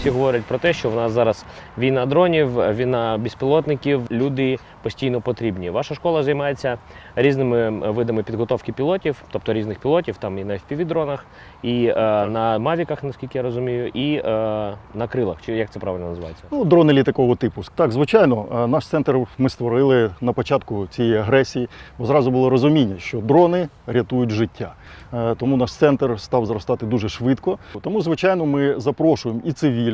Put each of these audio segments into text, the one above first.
всі говорять про те, що в нас зараз війна дронів, війна безпілотників, люди постійно потрібні. Ваша школа займається різними видами підготовки пілотів, тобто різних пілотів, там і на FPV-дронах, і е, на мавіках, наскільки я розумію, і е, на крилах. Чи як це правильно називається? Ну, дрони літакового типу. Так, звичайно, е, наш центр ми створили на початку цієї агресії, бо зразу було розуміння, що дрони рятують життя. Е, Тому наш центр став зростати дуже швидко. Тому, звичайно, ми запрошуємо і цивільних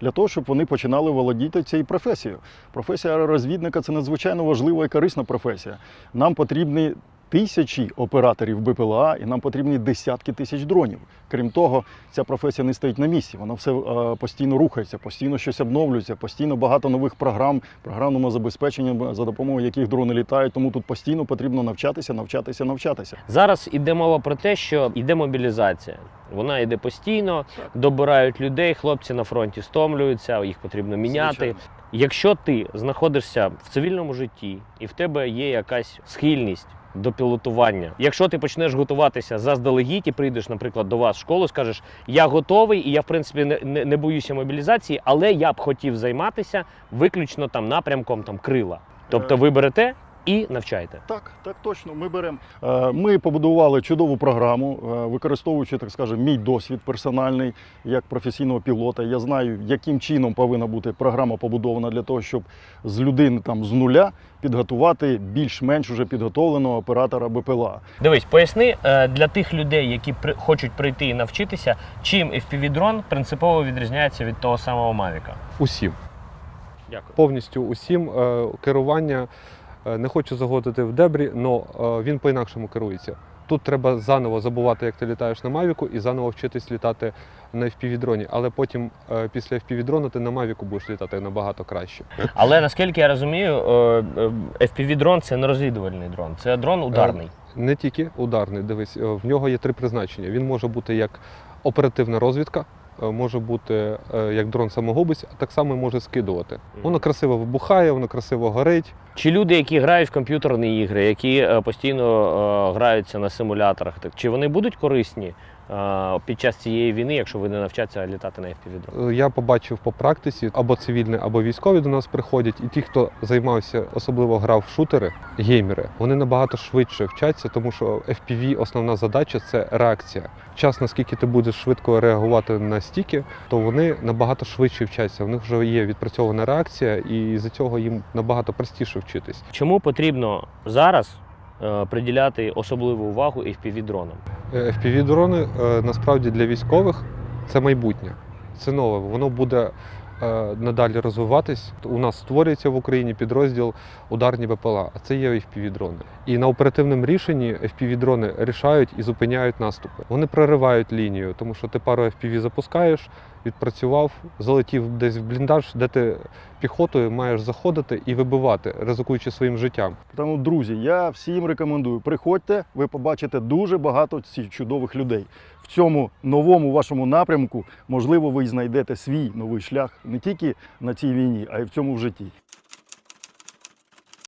для того, щоб вони починали володіти цією професією. Професія розвідника це надзвичайно важлива і корисна професія. Нам потрібні тисячі операторів БПЛА, і нам потрібні десятки тисяч дронів. Крім того, ця професія не стоїть на місці. Вона все е, постійно рухається, постійно щось обновлюється, постійно багато нових програм, програмного забезпечення, за допомогою яких дрони літають. Тому тут постійно потрібно навчатися, навчатися, навчатися. Зараз іде мова про те, що йде мобілізація. Вона йде постійно, добирають людей, хлопці на фронті стомлюються, їх потрібно міняти. Звичайно. Якщо ти знаходишся в цивільному житті і в тебе є якась схильність до пілотування, якщо ти почнеш готуватися заздалегідь і прийдеш, наприклад, до вас в школу, скажеш, я готовий і я в принципі не, не, не боюся мобілізації, але я б хотів займатися виключно там напрямком там крила. Тобто Е. ви берете і навчаєте. Так, так точно. Ми беремо. Е, Ми побудували чудову програму, е, використовуючи, так скажемо, мій досвід персональний як професійного пілота. Я знаю, яким чином повинна бути програма побудована для того, щоб з людини там з нуля підготувати більш-менш уже підготовленого оператора БПЛА. Дивись, поясни е, для тих людей, які при, хочуть прийти і навчитися, чим FPV-дрон принципово відрізняється від того самого Mavic. Усім, Дякую. повністю усім. Керування не хочу заходити в дебрі, але він по-інакшому керується. Тут треба заново забувати, як ти літаєш на Мавіку, і заново вчитись літати на FPV-дроні. Але потім е, після FPV-дрона ти на Мавіку будеш літати набагато краще. Але наскільки я розумію, е, е, FPV-дрон це не розвідувальний дрон, це дрон ударний. Не тільки ударний, дивись, е, в нього є три призначення. Він може бути як оперативна розвідка, е, може бути е, як дрон самогубець, а так само може скидувати. Воно красиво вибухає, воно красиво горить. Чи люди, які грають в комп'ютерні ігри, які е, постійно е, граються на симуляторах, так чи вони будуть корисні е, під час цієї війни, якщо вони навчаться літати на FPV-дрон? Е, Я побачив по практиці або цивільні, або військові до нас приходять, і ті, хто займався, особливо грав в шутери, геймери, вони набагато швидше вчаться, тому що FPV основна задача це реакція. Час, наскільки ти будеш швидко реагувати на стіки, то вони набагато швидше вчаться. У них вже є відпрацьована реакція, і з цього їм набагато простіше вчитись. Чому потрібно зараз е, приділяти особливу увагу FPV-дронам? Е, FPV-дрони е, насправді для військових це майбутнє. Це нове. Воно буде е, надалі розвиватись. У нас створюється в Україні підрозділ ударні БПЛА, а це є FPV-дрони. І на оперативному рішенні FPV-дрони рішають і зупиняють наступи. Вони проривають лінію, тому що ти пару FPV запускаєш, відпрацював, залетів десь в бліндаж, де ти піхотою маєш заходити і вибивати, ризикуючи своїм життям. Тому, друзі, я всім рекомендую. Приходьте, ви побачите дуже багато чудових людей. Цьому новому вашому напрямку, можливо, ви знайдете свій новий шлях не тільки на цій війні, а й в цьому житті.